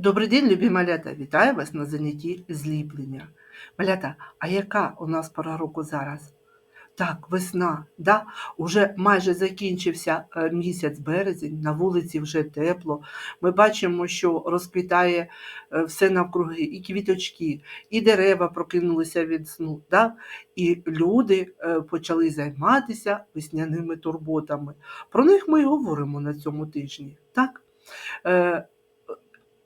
Добрий день, любі малята! Вітаю вас на занятті зліплення. Малята, а яка у нас пора року зараз? Так, весна, да? Уже майже закінчився е, місяць березень, на вулиці вже тепло. Ми бачимо, що розквітає е, все навкруги, і квіточки, і дерева прокинулися від сну, да? і люди е, почали займатися весняними турботами. Про них ми й говоримо на цьому тижні. Так?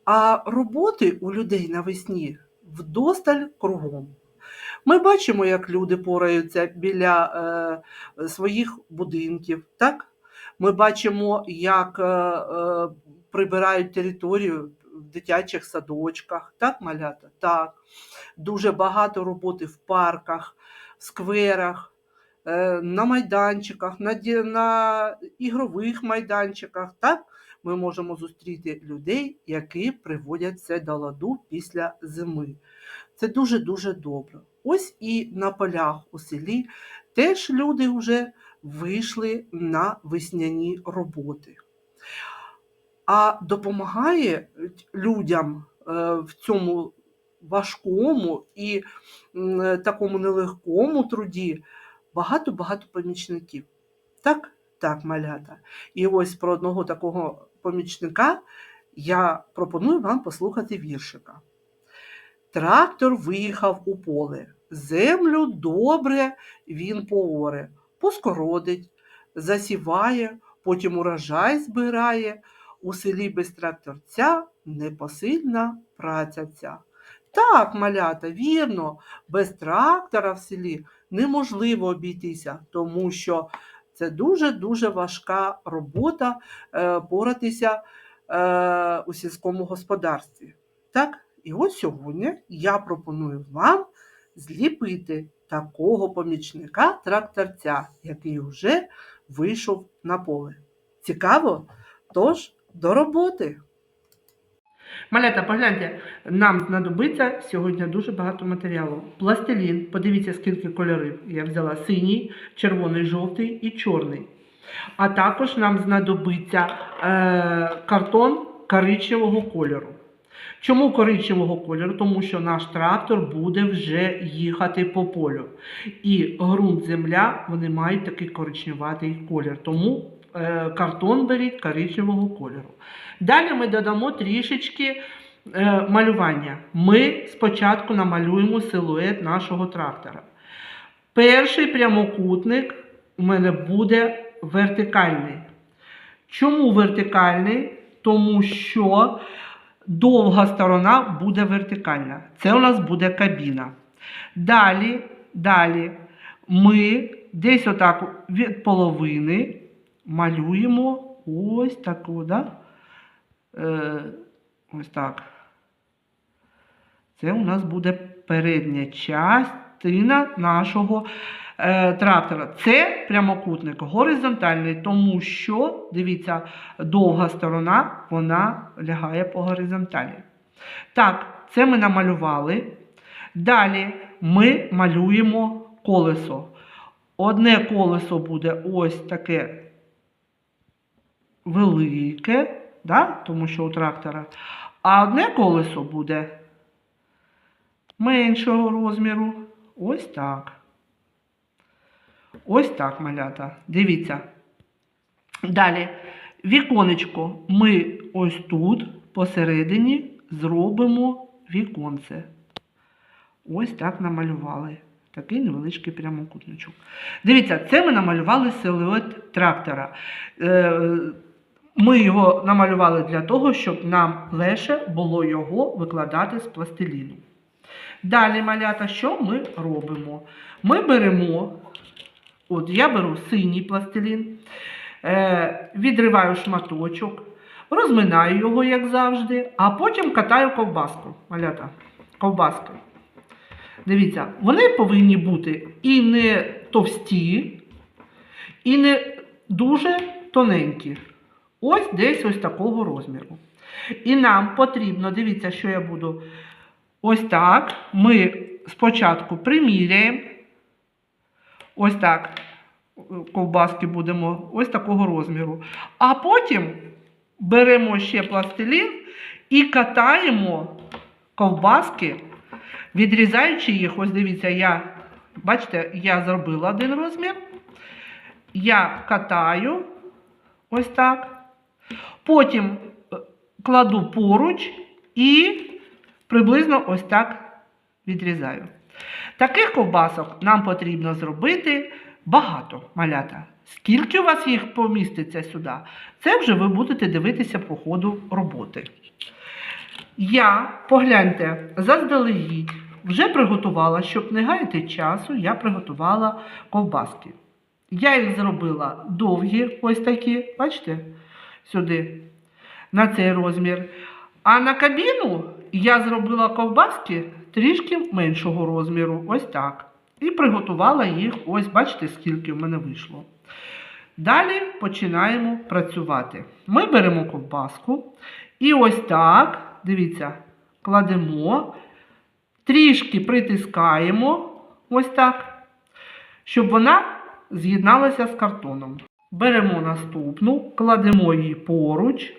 А роботи у людей навесні вдосталь кругом. Ми бачимо, як люди пораються біля е, своїх будинків. Так? Ми бачимо, як е, е, прибирають територію в дитячих садочках. Так, малята? Так. Дуже багато роботи в парках, в скверах, е, на майданчиках, на, на ігрових майданчиках. Так? Ми можемо зустріти людей, які приводять це до ладу після зими. Це дуже-дуже добре. Ось і на полях у селі теж люди вже вийшли на весняні роботи. А допомагає людям е, в цьому важкому і такому нелегкому труді багато-багато помічників. Так, так, малята. І ось про одного такого помічника я пропоную вам послухати віршика. Трактор виїхав у поле, землю добре він пооре, поскородить, засіває, потім урожай збирає. У селі без тракторця непосильна праця ця. Так, малята, вірно, без трактора в селі неможливо обійтися, тому що це дуже-дуже важка робота е, поратися е, у сільському господарстві. Так, і ось сьогодні я пропоную вам зліпити такого помічника тракторця, який вже вийшов на поле. Цікаво? Тож до роботи! Малята, погляньте, нам знадобиться сьогодні дуже багато матеріалу. Пластилін, подивіться, скільки кольорів. Я взяла синій, червоний, жовтий і чорний. А також нам знадобиться е, картон коричневого кольору. Чому коричневого кольору? Тому що наш трактор буде вже їхати по полю. І ґрунт, земля, вони мають такий коричневатий колір. Тому картон беріть коричневого кольору. Далі ми додамо трішечки е, малювання. Ми спочатку намалюємо силует нашого трактора. Перший прямокутник у мене буде вертикальний. Чому вертикальний? Тому що довга сторона буде вертикальна. Це у нас буде кабіна. Далі, далі ми десь отак від половини малюємо ось таку, да? Е, ось так. Це у нас буде передня частина нашого е, трактора. Це прямокутник горизонтальний, тому що, дивіться, довга сторона, вона лягає по горизонталі. Так, це ми намалювали. Далі ми малюємо колесо. Одне колесо буде ось таке велике, да? тому що у трактора, а одне колесо буде меншого розміру. Ось так. Ось так, малята. Дивіться. Далі, віконечко ми ось тут посередині зробимо віконце. Ось так намалювали. Такий невеличкий прямокутничок. Дивіться, це ми намалювали силует трактора. Ми його намалювали для того, щоб нам легше було його викладати з пластиліну. Далі, малята, що ми робимо? Ми беремо, от я беру синій пластилін, е, відриваю шматочок, розминаю його, як завжди, а потім катаю ковбаску. Малята, ковбаски. Дивіться, вони повинні бути і не товсті, і не дуже тоненькі. Ось десь ось такого розміру. І нам потрібно, дивіться, що я буду. Ось так. Ми спочатку приміряємо. Ось так. Ковбаски будемо ось такого розміру. А потім беремо ще пластилін І катаємо ковбаски, відрізаючи їх. Ось дивіться, я, бачите, я зробила один розмір. Я катаю ось так. Потім е, кладу поруч і приблизно ось так відрізаю. Таких ковбасок нам потрібно зробити багато малята. Скільки у вас їх поміститься сюди, це вже ви будете дивитися по ходу роботи. Я, погляньте, заздалегідь вже приготувала, щоб не гаяти часу, я приготувала ковбаски. Я їх зробила довгі, ось такі, бачите, сюди, на цей розмір. А на кабіну я зробила ковбаски трішки меншого розміру, ось так. І приготувала їх, ось бачите, скільки в мене вийшло. Далі починаємо працювати. Ми беремо ковбаску і ось так, дивіться, кладемо, трішки притискаємо, ось так, щоб вона з'єдналася з картоном. Беремо наступну, кладемо її поруч.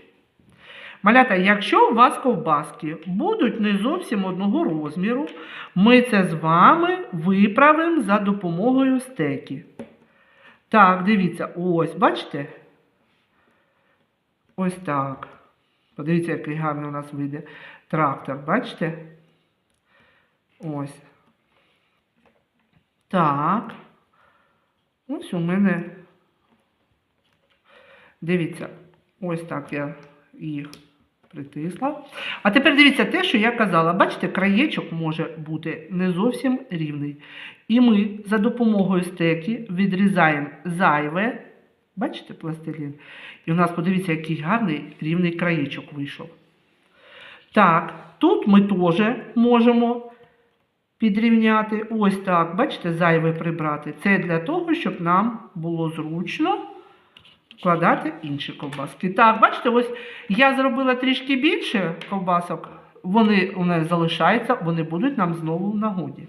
Малята, якщо у вас ковбаски будуть не зовсім одного розміру, ми це з вами виправимо за допомогою стеки. Так, дивіться, ось, бачите? Ось так. Подивіться, який гарний у нас вийде трактор, бачите? Ось. Так. Ось у мене. Дивіться, ось так я їх притисла. А тепер дивіться те, що я казала. Бачите, краєчок може бути не зовсім рівний. І ми за допомогою стеки відрізаємо зайве. Бачите, пластилін? І у нас, подивіться, який гарний рівний краєчок вийшов. Так, тут ми теж можемо підрівняти. Ось так, бачите, зайве прибрати. Це для того, щоб нам було зручно вкладати інші ковбаски. Так, бачите, ось я зробила трішки більше ковбасок. Вони у нас залишаються, вони будуть нам знову в нагоді.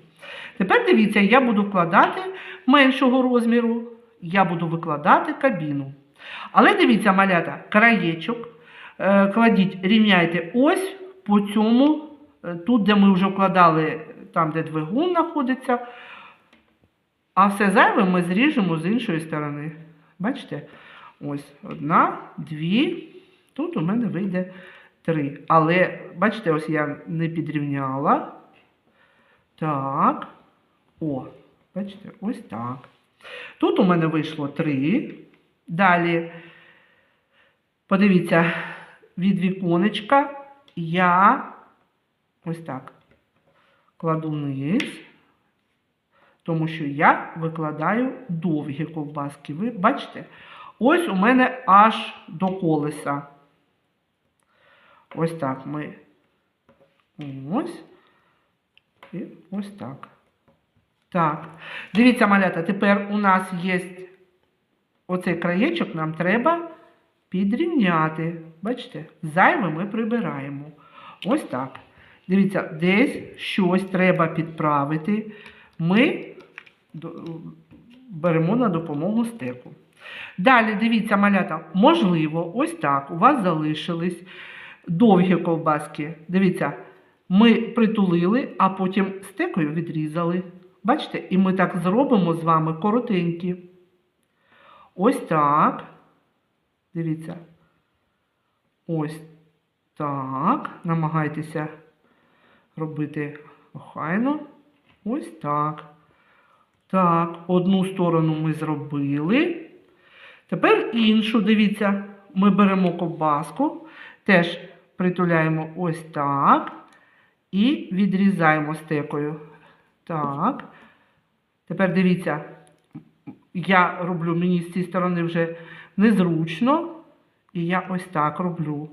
Тепер дивіться, я буду вкладати меншого розміру, я буду викладати кабіну. Але дивіться, малята, краєчок е, кладіть, рівняйте ось по цьому, е, тут, де ми вже вкладали, там, де двигун знаходиться. А все зайве ми зріжемо з іншої сторони. Бачите? Ось одна, дві. Тут у мене вийде три. Але, бачите, ось я не підрівняла. Так. О, бачите, ось так. Тут у мене вийшло три. Далі, подивіться, від віконечка я ось так кладу вниз, тому що я викладаю довгі ковбаски. Ви бачите? Ось у мене аж до колеса. Ось так ми. Ось. І ось так. Так. Дивіться, малята, тепер у нас є оцей краєчок, нам треба підрівняти. Бачите? Зайве ми прибираємо. Ось так. Дивіться, десь щось треба підправити. Ми беремо на допомогу стеку. Далі, дивіться, малята, можливо, ось так. У вас залишились довгі ковбаски. Дивіться, ми притулили, а потім стекою відрізали. Бачите? І ми так зробимо з вами коротенькі. Ось так. Дивіться. Ось так. Намагайтеся робити охайно. Ось так. Так, одну сторону ми зробили. Тепер іншу, дивіться, ми беремо ковбаску, теж притуляємо ось так і відрізаємо стекою. Так. Тепер дивіться, я роблю, мені з цієї сторони вже незручно, і я ось так роблю.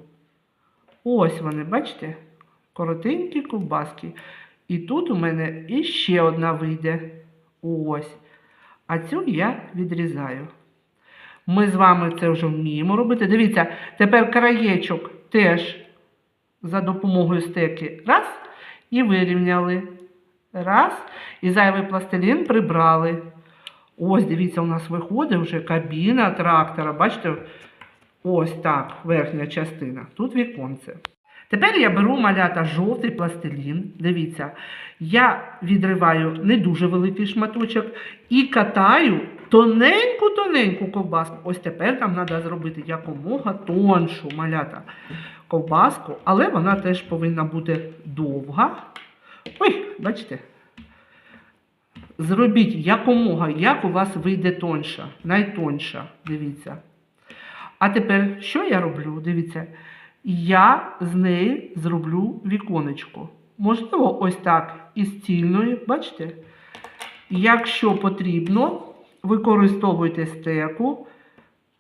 Ось вони, бачите? Коротенькі ковбаски. І тут у мене іще одна вийде. Ось. А цю я відрізаю. Ми з вами це вже вміємо робити. Дивіться, тепер краєчок теж за допомогою стеки. Раз. І вирівняли. Раз. І зайвий пластилін прибрали. Ось, дивіться, у нас виходить вже кабіна трактора. Бачите? Ось так, верхня частина. Тут віконце. Тепер я беру малята жовтий пластилін. Дивіться, я відриваю не дуже великий шматочок і катаю тоненьку-тоненьку ковбаску. Ось тепер нам треба зробити якомога тоншу малята ковбаску, але вона теж повинна бути довга. Ой, бачите? Зробіть якомога, як у вас вийде тонша, найтонша. Дивіться. А тепер що я роблю? Дивіться, я з неї зроблю віконечко. Можливо, ось так із цільної, бачите? Якщо потрібно, використовуйте стеку.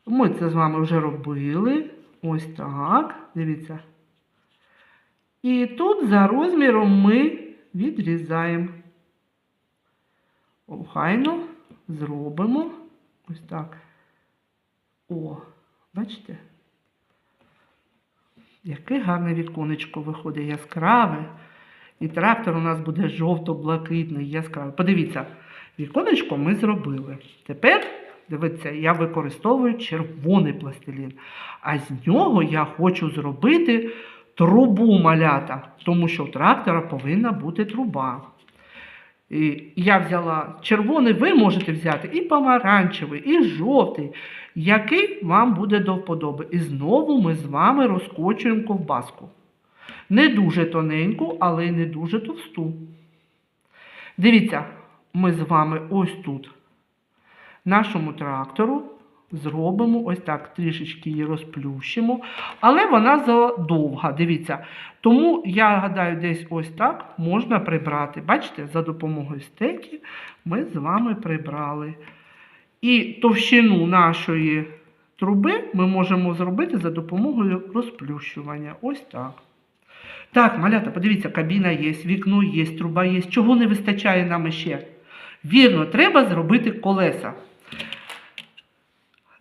Ми це з вами вже робили. Ось так. Дивіться. І тут за розміром ми відрізаємо. Охайно зробимо. Ось так. О, бачите? Яке гарне віконечко виходить яскраве. І трактор у нас буде жовто-блакитний, яскравий. Подивіться, віконечко ми зробили. Тепер, дивіться, я використовую червоний пластилін. А з нього я хочу зробити трубу малята, тому що у трактора повинна бути труба. І я взяла червоний, ви можете взяти і помаранчевий, і жовтий, який вам буде до вподоби. І знову ми з вами розкочуємо ковбаску. Не дуже тоненьку, але й не дуже товсту. Дивіться, ми з вами ось тут, нашому трактору, зробимо ось так, трішечки її розплющимо, але вона задовга, дивіться. Тому я гадаю, десь ось так можна прибрати. Бачите, за допомогою стеки ми з вами прибрали. І товщину нашої труби ми можемо зробити за допомогою розплющування. Ось так. Так, малята, подивіться, кабіна є, вікно є, труба є. Чого не вистачає нам ще? Вірно, треба зробити колеса.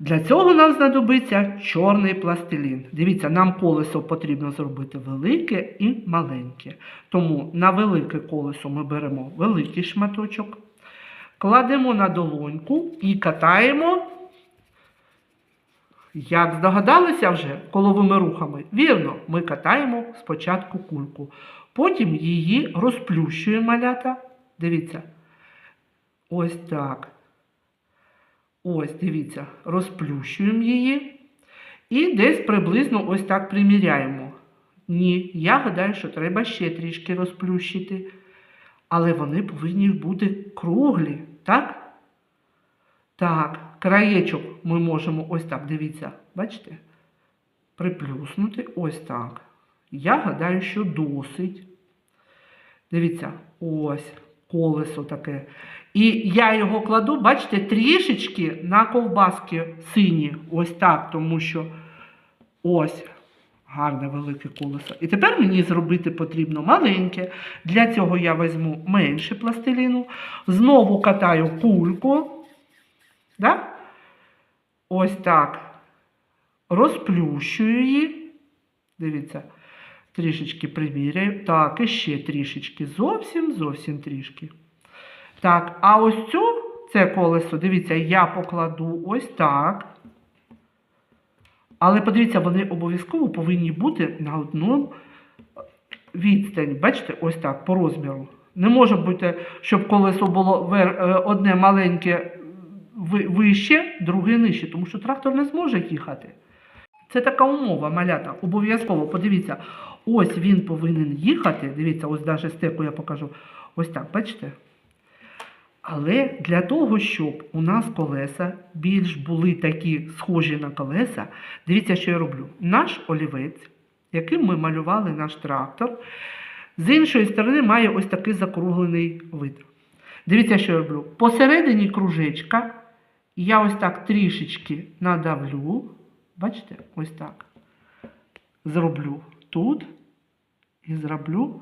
Для цього нам знадобиться чорний пластилін. Дивіться, нам колесо потрібно зробити велике і маленьке. Тому на велике колесо ми беремо великий шматочок, кладемо на долоньку і катаємо. Як здогадалися вже коловими рухами? Вірно, ми катаємо спочатку кульку, потім її розплющуємо малята. Дивіться. Ось так. Ось, дивіться, розплющуємо її і десь приблизно ось так приміряємо. Ні, я гадаю, що треба ще трішки розплющити. Але вони повинні бути круглі, так? Так, краєчок ми можемо ось так, дивіться, бачите? Приплюснути ось так. Я гадаю, що досить. Дивіться, ось колесо таке. І я його кладу, бачите, трішечки на ковбаски сині. Ось так, тому що ось гарне велике колесо. І тепер мені зробити потрібно маленьке. Для цього я візьму менше пластиліну. Знову катаю кульку. Да? Ось так. Розплющую її. Дивіться, трішечки приміряю. Так, і ще трішечки. Зовсім, зовсім трішки. Так, а ось цю, це колесо, дивіться, я покладу ось так. Але подивіться, вони обов'язково повинні бути на одному відстані. Бачите, ось так, по розміру. Не може бути, щоб колесо було е, одне маленьке вище, друге нижче, тому що трактор не зможе їхати. Це така умова, малята. Обов'язково, подивіться, ось він повинен їхати. Дивіться, ось навіть стеку я покажу. Ось так, бачите? Але для того, щоб у нас колеса більш були такі схожі на колеса, дивіться, що я роблю. Наш олівець, яким ми малювали наш трактор, з іншої сторони має ось такий закруглений вид. Дивіться, що я роблю. Посередині кружечка я ось так трішечки надавлю. Бачите, ось так. Зроблю тут і зроблю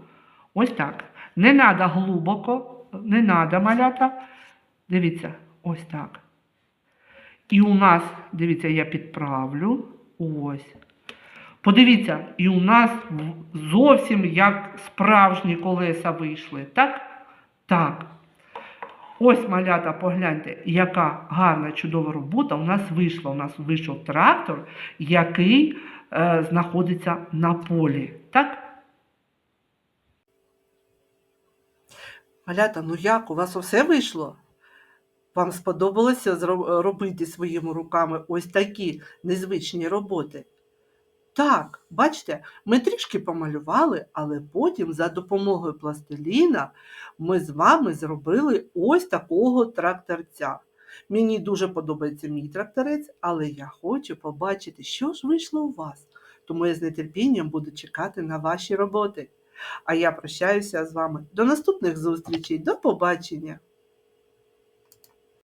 ось так. Не треба глибоко, не треба малята. Дивіться, ось так. І у нас, дивіться, я підправлю. Ось. Подивіться, і у нас зовсім як справжні колеса вийшли. Так? Так. Ось, малята, погляньте, яка гарна, чудова робота у нас вийшла. У нас вийшов трактор, який е, знаходиться на полі. Так? Малята, ну як, у вас усе вийшло? Вам сподобалося робити своїми руками ось такі незвичні роботи? Так, бачите, ми трішки помалювали, але потім за допомогою пластиліна ми з вами зробили ось такого тракторця. Мені дуже подобається мій тракторець, але я хочу побачити, що ж вийшло у вас. Тому я з нетерпінням буду чекати на ваші роботи. А я прощаюся з вами. До наступних зустрічей. До побачення!